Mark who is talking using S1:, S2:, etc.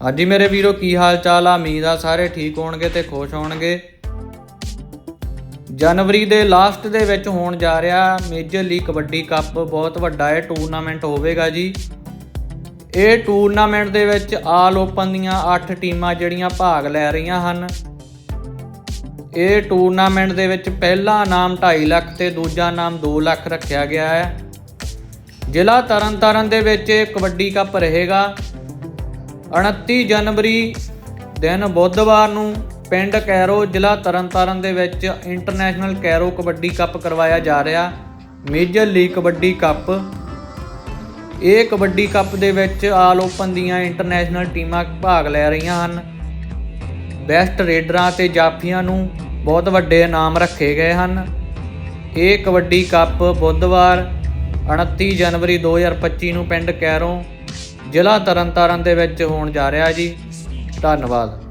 S1: ਹਾਂਜੀ ਮੇਰੇ ਵੀਰੋ, ਕੀ ਹਾਲ ਚਾਲ ਆ? ਉਮੀਦ ਆ ਸਾਰੇ ਠੀਕ ਹੋਣਗੇ ਤੇ ਖੁਸ਼ ਹੋਣਗੇ। ਜਨਵਰੀ ਦੇ ਲਾਸਟ ਦੇ ਵਿੱਚ ਹੋਣ ਜਾ ਰਿਹਾ ਮੇਜਰ ਲੀਗ ਕਬੱਡੀ ਕੱਪ। ਬਹੁਤ ਵੱਡਾ ਇਹ ਟੂਰਨਾਮੈਂਟ ਹੋਵੇਗਾ ਜੀ। ਇਹ ਟੂਰਨਾਮੈਂਟ ਦੇ ਵਿੱਚ ਆਲ ਓਪਨ ਦੀਆਂ 8 ਟੀਮਾਂ ਜਿਹੜੀਆਂ ਭਾਗ ਲੈ ਰਹੀਆਂ ਹਨ। ਇਹ ਟੂਰਨਾਮੈਂਟ ਦੇ ਵਿੱਚ ਪਹਿਲਾ ਨਾਮ 2.5 ਲੱਖ ਤੇ ਦੂਜਾ ਨਾਮ 2 ਲੱਖ ਰੱਖਿਆ ਗਿਆ ਹੈ। ਜ਼ਿਲ੍ਹਾ ਤਰਨਤਾਰਨ ਦੇ ਵਿੱਚ ਇਹ ਕਬੱਡੀ ਕੱਪ ਰਹੇਗਾ। 29 ਜਨਵਰੀ ਦਿਨ ਬੁੱਧਵਾਰ ਨੂੰ ਪਿੰਡ ਕੈਰੋ ਜ਼ਿਲ੍ਹਾ ਤਰਨਤਾਰਨ ਦੇ ਵਿੱਚ ਇੰਟਰਨੈਸ਼ਨਲ ਕੈਰੋ ਕਬੱਡੀ ਕੱਪ ਕਰਵਾਇਆ ਜਾ ਰਿਹਾ। Major league kabaddi cup. ਇਹ ਕਬੱਡੀ ਕੱਪ ਦੇ ਵਿੱਚ ਆਲ ਓਪਨ ਦੀਆਂ ਇੰਟਰਨੈਸ਼ਨਲ ਟੀਮਾਂ ਭਾਗ ਲੈ ਰਹੀਆਂ ਹਨ। ਬੈਸਟ ਰੇਡਰਾਂ ਤੇ ਜਾਫੀਆਂ ਨੂੰ ਬਹੁਤ ਵੱਡੇ ਇਨਾਮ ਰੱਖੇ ਗਏ ਹਨ। ਇਹ ਕਬੱਡੀ ਕੱਪ ਬੁੱਧਵਾਰ 29 ਜਨਵਰੀ 2025 ਨੂੰ ਪਿੰਡ ਕੈਰੋਂ ਜ਼ਿਲ੍ਹਾ ਤਰਨਤਾਰਨ ਦੇ ਵਿੱਚ ਹੋਣ ਜਾ ਰਿਹਾ ਜੀ। ਧੰਨਵਾਦ।